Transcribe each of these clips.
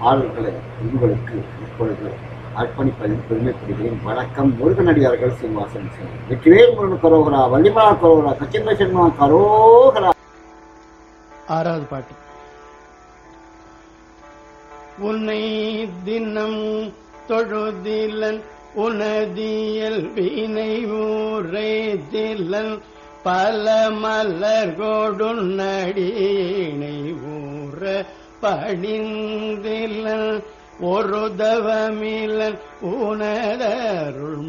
ஆளுகளை உங்களுக்கு இப்பொழுது அர்ப்பணிப்பதில் பெருமைப்படுகிறேன். வணக்கம் முருகனடியார்கள் சீனிவாசன் சிங் வெற்றிவேல் முருகன் கரோகரா வள்ளிமலா கரோகரா சச்சிந்திர சர்மா கரோகரா. ஆறாவது பாட்டு. உன்னை தினம் தொழுதிலன் உனதியல் வீணை ஊரே தில்லன் பல மலர் கொடுநடியினை ஊற படிந்திலன் ஒரு தவமிலன் உனதருள்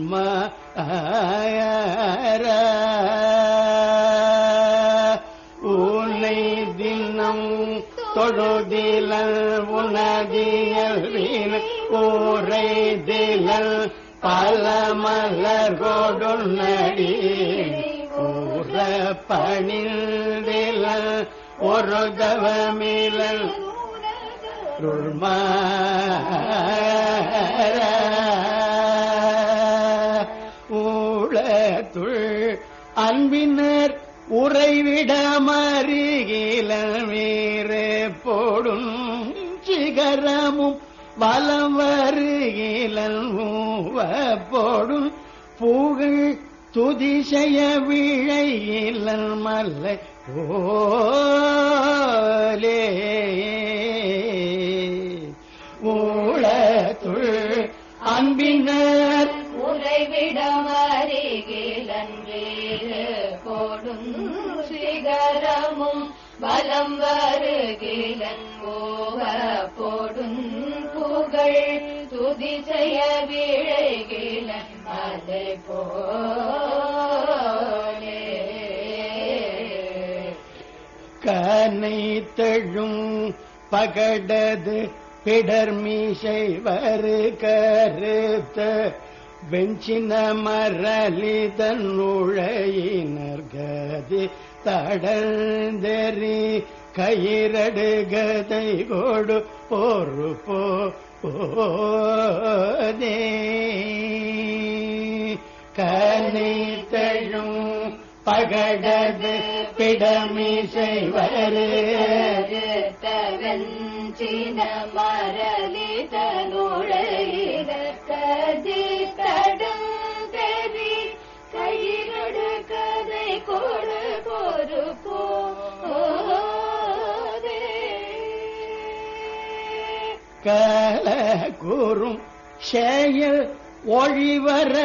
உன்னை தினம் தொழுதில உனதியல் ஊரை திலல் பல மலர் கொடுநடி ஊர பணிந்திலல் ஒரு தவமிலல் ஊழத்துள் அன்பினர் உறைவிட மருகில போடும் சிகரமும் வலம் வருகிலன் போடும் புகழ் துதிசய விழையிலன் மல்லை. ஓலே அன்பினர். உறைவிடமருகிலன்றீரு போடும் சிகரமும் பலம் வருகிலன் ஓவ போடும் புகழ். துதி செய்ய விழைகிலன் அதை போலே. கனை தழும் பகடது பிடர் மீசை கருத்த வெஞ்சின மரளி தன்னுழையினர் தடந்தெறி கயிரடு கதை கோடு போரு போதே. கனை தழும் பகடது பிடமிசை வரு சின மரலித நுழையிட கதி தடம் பெரி கதை கொடு போதே கல கூறும் செயல் ஒழிவர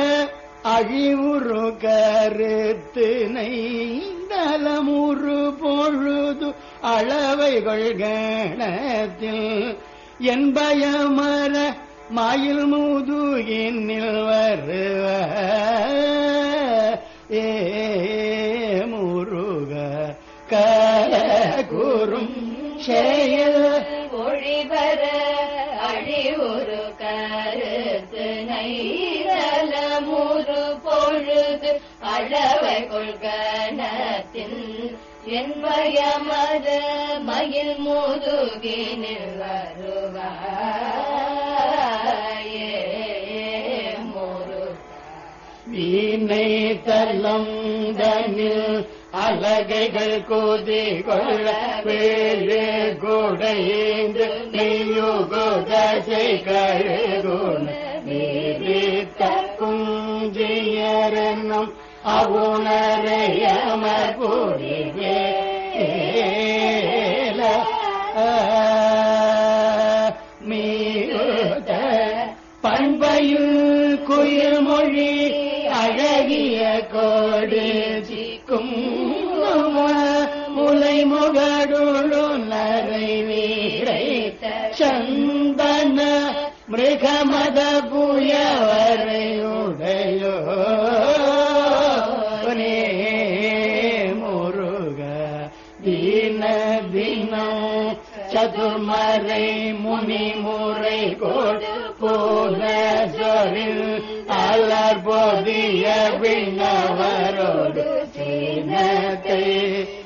அழிவுறு கருத்தினை நலமுறு புது அளவைகள் கணத்தில். என்பயமர மயில் முதுகினில் வருவ. ஏ முருக கல கூறும் செயல். ஒழிவர அழிவுறு கருத்து நைரல முரு பொழுது அளவை கொள்கணத்தின் என்பயமத மயில் முதுகினில் வருவாயே முருகா. வீணை தல்லம் அலகைகள் கோதி கொள்ள வேறு குடைந்து நெய்யுகுதசை கழுகுண நீரித்த குஞ்சியரனும் அவுணரையமர் புரிவேல மீத பண்பையில் குயில் மொழி அழகிய கோடி சிக்கும் முலை முகடுழு நரை வீரை சந்தன மிருகமத புயவரையும் முருக தீன தினம் சதுர்மறை முனி கொடு போல அலர் போதிய விண்ணவரோடு சீனத்தை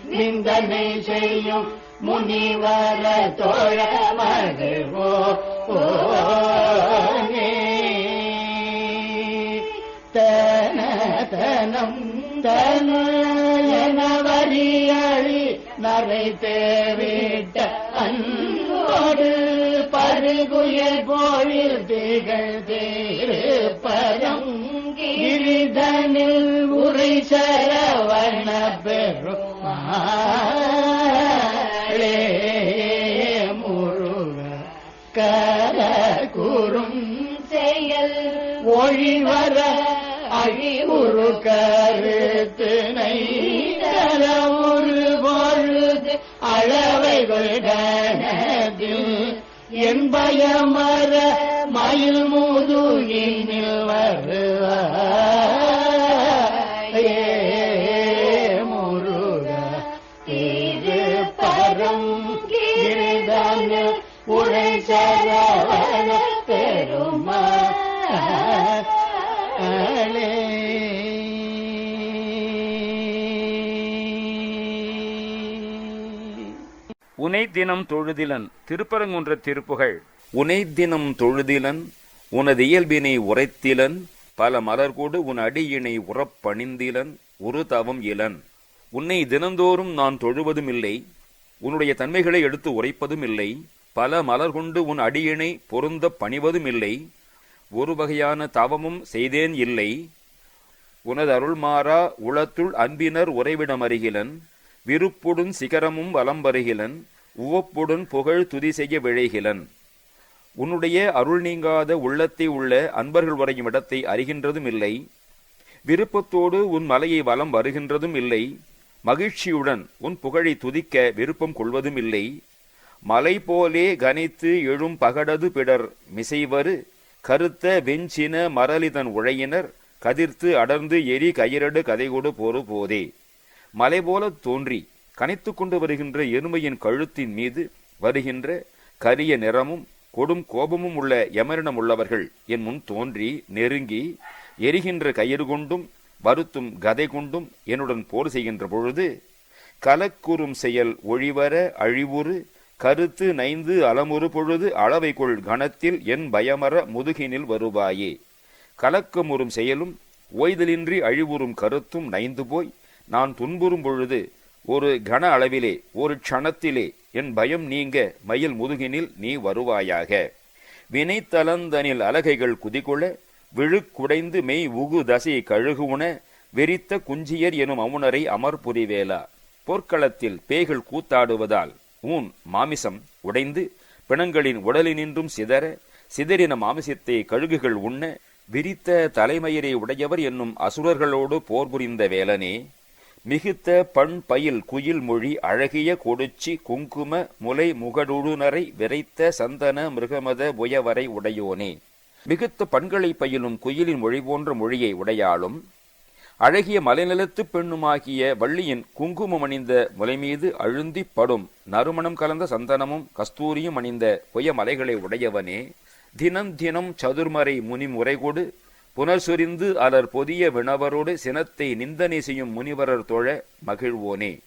நிந்தனை செய்யும் முனிவர தோழ மகிழ்வோ தன தனம் தன நரை தேவிட்ட அன்போடு பருகுயர் கோயில் திகழ் தேருப்பரம் கிரிதனில் உரை சரவண பெருமாளே முருக கர குறும் செயல். ஒழிவர அழிவுறு கருத்தினை அளவைகள் கணத்தில் என் பயமர மயில் முதுகினில் வருவாயே முருக இது பரம் கிரிதன உரை சரவண உனை தினம் தொழுதிலன். திருப்பரங்குன்ற திருப்புகழ் உனை தினம் தொழுதிலன் உனது இயல்பினை உரைத்திலன் பல மலர்கூடு உன் அடியினை உறப்பணிந்திலன் ஒரு தவம் இலன். உன்னை தினந்தோறும் நான் தொழுவதும் இல்லை உன்னுடைய தன்மைகளை எடுத்து உரைப்பதும் இல்லை பல மலர் கொண்டு உன் அடியினை பொருந்த பணிவதும் இல்லை ஒரு வகையான தவமும் செய்தேன் இல்லை. உனது அருள்மாறா உளத்துள் அன்பினர் உறைவிடமருகிலன் விருப்புடன் சிகரமும் வலம் வருகிலன் உவப்புடன் புகழ் துதி செய்ய விழைகிலன். உன்னுடைய அருள் நீங்காத உள்ளத்தை உள்ள அன்பர்கள் வரையும் இடத்தை அறிகின்றதும் இல்லை. விருப்பத்தோடு உன் மலையை வலம் வருகின்றதும் இல்லை. மகிழ்ச்சியுடன் உன் புகழை துதிக்க விருப்பம் கொள்வதும் இல்லை. மலை போலே கனித்து எழும் பகடது பிடர் மிசைவரு கருத்த வெஞ்சின மரளிதன் உழையினர் கதிர்த்து அடர்ந்து எரி கயிரடு கதைகொடு போரு போதே. மலை போல தோன்றி கனைத்து கொண்டு வருகின்ற எருமையின் கழுத்தின் மீது வருகின்ற கரிய நிறமும் கொடும் கோபமும் உள்ள யமரிடம் உள்ளவர்கள் என் முன் தோன்றி நெருங்கி எரிகின்ற கயிறு கொண்டும் வருத்தும் கதை கொண்டும் என்னுடன் போர் செய்கின்ற பொழுது கலக்குறும் செயல் ஒழிவர அழிவுறு கருத்து நைந்து அலமுறு பொழுது அளவைக்குள் கணத்தில் என் பயமர முதுகினில் வருவாயே. கலக்கமுறும் செயலும் ஓய்தலின்றி அழிவுறும் கருத்தும் நைந்து போய் நான் துன்புறும் பொழுது ஒரு கன அளவிலே ஒரு க்ஷணத்திலே என் பயம் நீங்க மயில் முதுகினில் நீ வருவாயாக. வினை தலந்தனில் அலகைகள் குதிகொள விழுக்குடைந்து மெய் உகு தசை கழுகுன வெறித்த குஞ்சியர் எனும் அவுணரை அமர்புரிவேலா போர்க்களத்தில் பேய்கள் கூத்தாடுவதால் ஊன் மாமிசம் உடைந்து பிணங்களின் உடலினின்றும் சிதற சிதறின மாமிசத்தை கழுகுகள் உண்ண விரித்த தலைமயிரை உடையவர் என்னும் அசுரர்களோடு போர் புரிந்த வேலனே. மிகுத்த பண் பயில் குயில் மொழி அழகிய கொடுச்சி குங்கும முலை முகடுடுனரை விரைத்த சந்தன மிருகமத புயவரை உடையோனே. மிகுத்த பண்களை பயிலும் குயிலின் மொழி போன்ற மொழியை உடையாளும். அழகிய மலைநிலத்து பெண்ணுமாகிய வள்ளியின் குங்குமம் அணிந்த முலை மீது அழுந்திப் படும் நறுமணம் கலந்த சந்தனமும் கஸ்தூரியும் அணிந்த புய மலைகளை உடையவனே. தினம் தினம் சதுர்மறை முனி முறைகொடு புனர்சொரிந்து அலர் பொதிய விணவரோடு சினத்தை நிந்தனை செய்யும் முனிவரர் தொழ மகிழ்வோனே.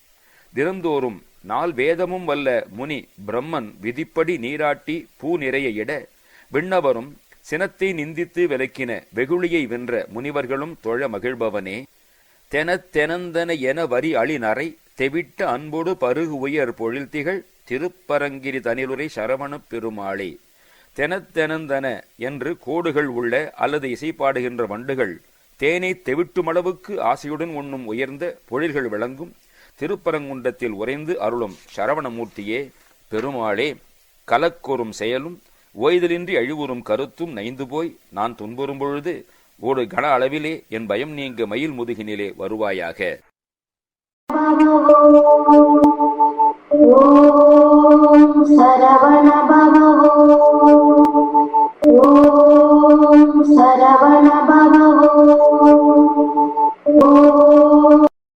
தினந்தோறும் நாள் வேதமும் வல்ல முனி பிரம்மன் விதிப்படி நீராட்டி பூ நிறைய இட விண்ணவரும் சினத்தை நிந்தித்து விலக்கின வெகுளியை வென்ற முனிவர்களும் தொழ மகிழ்பவனே. தெனத்தெனந்தன என வரி அழிநரை தெவிட்ட அன்போடு பருகு உயர் பொழில் திகழ் திருப்பரங்கிரி தனிலுரை சரவணப் பெருமாளே. தெனத்தெனந்தன என்று கோடுகள் உள்ள அல்லது இசைப்பாடுகின்ற வண்டுகள் தேனை தெவிட்டுமளவுக்கு ஆசையுடன் உண்ணும் உயர்ந்த பொழில்கள் விளங்கும். திருப்பரங்குன்றத்தில் உறைந்து அருளும் சரவணமூர்த்தியே பெருமாளே கலக்கோறும் செயலும் ஓய்தலின்றி அழிவுறும் கருத்தும் நைந்து போய் நான் துன்புறும் பொழுது ஒரு கன அளவிலே என் பயம் நீங்க மயில் முதுகினிலே வருவாயாக. ஓம் சரவணபவ